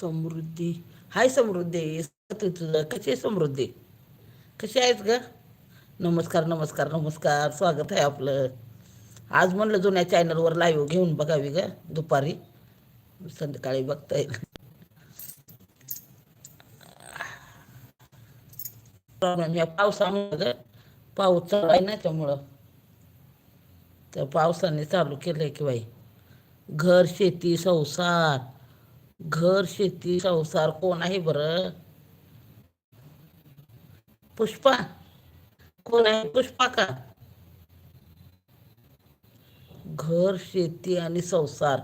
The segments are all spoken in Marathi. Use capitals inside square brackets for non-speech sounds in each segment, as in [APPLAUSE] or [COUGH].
समृद्धी. हाय समृद्धी. तुझं कशी आहे समृद्धी? कशी आहेस ग? नमस्कार नमस्कार नमस्कार. स्वागत आहे आपलं. आज म्हणलं जुन्या चॅनलवर लाईव्ह घेऊन बघावी ग दुपारी. संध्याकाळी बघता येईल प्रॉब्लेम पावसामुळं पाऊस चालू आहे ना त्यामुळं. त्या पावसाने चालू केलंय की बाई. घर शेती संसार. घर शेती संसार कोण आहे बर? पुष्पा. कोण आहे? पुष्पा का? घर शेती आणि संसार.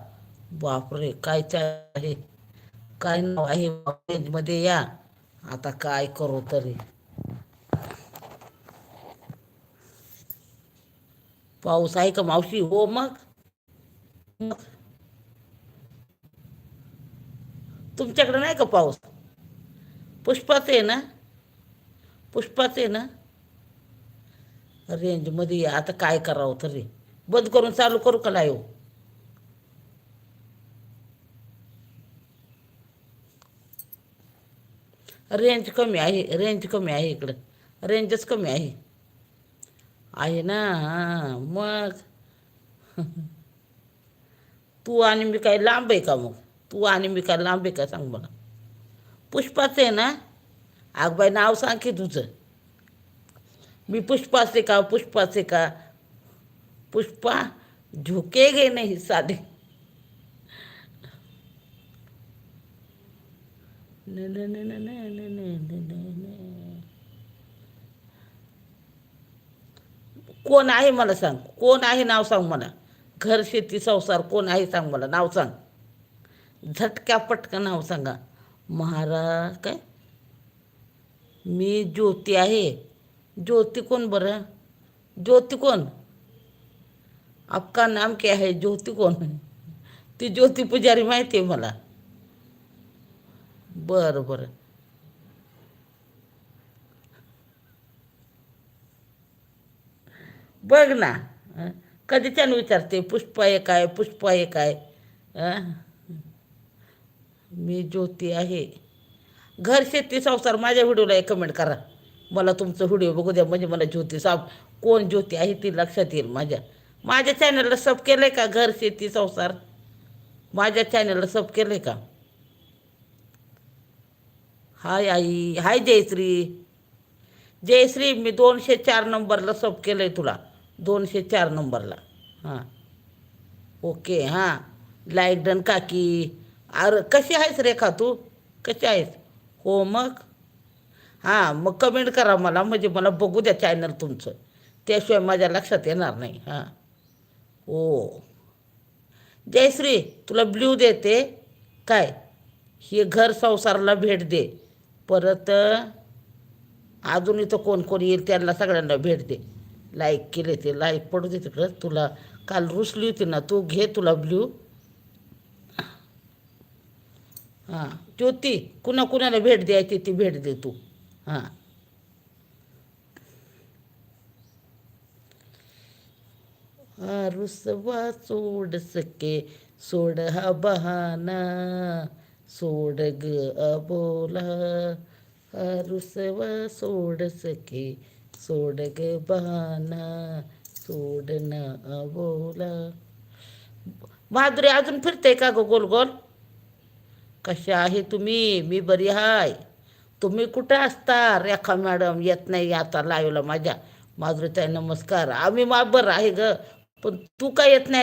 बापरे काय आहे? काय नाव आहे? मध्ये या. आता काय करू तरी? पाऊस आहे का मावशी? हो मग मग तुमच्याकडे नाही का पाऊस? पुष्पाचं आहे ना? पुष्पाचं आहे ना? रेंजमध्ये या आता काय करावं तरी. बंद करून चालू करू का लाईव्ह हो? रेंज कमी आहे रेंज कमी आहे इकडं. रेंजच कमी आहे. आहे ना? मग. [LAUGHS] तू आणि मी काय लांब आहे का मग? तू आणि मी का लांब का सांग मला. पुष्पाचं आहे ना? आग बाई नाव सांग की तुझं. मी पुष्पाच आहे का? पुष्पाचे का? पुष्पा झोके घे नाही साधे. कोण आहे मला सांग? कोण आहे नाव सांग मला? घर शेती संसार कोण आहे सांग मला? नाव सांग. झटक्या पटकन नाव सांगा. महाराज काय? मी ज्योती आहे. ज्योती कोण बरं? ज्योती कोण? आपका नाम क्या आहे ज्योती कोण? ती ज्योती पुजारी माहिती आहे मला. बरं बरं. बघ ना कधीच्यानं कधी विचारते पुष्पा एक आहे पुष्पा एक आहे मी ज्योती आहे. घर शेती संसार माझ्या व्हिडिओला एक कमेंट करा. मला तुमचं व्हिडिओ बघू द्या. म्हणजे मला ज्योती साफ कोण ज्योती आहे ती लक्षात येईल माझ्या. माझ्या चॅनलला सब केलं आहे का घर शेती संसार? माझ्या चॅनलला सब केलं आहे का? हाय आई. हाय जयश्री. जयश्री मी दोनशे चार नंबरला सब केलं आहे तुला. दोनशे चार नंबरला. हां. ओके हां. लाईक डन काकी. अरे कशी आहेस रेखा तू? कशी आहेस? हो मग? हां मग कमेंट करा मला म्हणजे मला बघू द्या चॅनल तुमचं. त्याशिवाय माझ्या लक्षात येणार नाही हां. हो. जयश्री तुला ब्ल्यू देते? काय? हे घर संसाराला भेट दे. परत अजून इथं कोण कोण येईल त्यांना सगळ्यांना भेट दे. लाईक केले ते लाईक पडू दे तिकडं. तुला काल रुसली होती ना तू घे तुला ब्ल्यू. हां. ज्योती कुणा कुणाला भेट द्यायची ती भेट दे तू. हां. रुसवा सोड सके सोड हा बहाना सोड ग अबोला. रुसवा सोड सके सोड ग बहाना सोड न अबोला. बहादुरी अजून फिरते का गो गोल गोल कशा आहे तुम्ही? मी बरी हाय. तुम्ही कुठे असता? रेखा मॅडम येत नाही आता लाईव्हला माझ्या. माधुरीताई नमस्कार. आम्ही मा बरं आहे ग. पण तू काय येत नाही?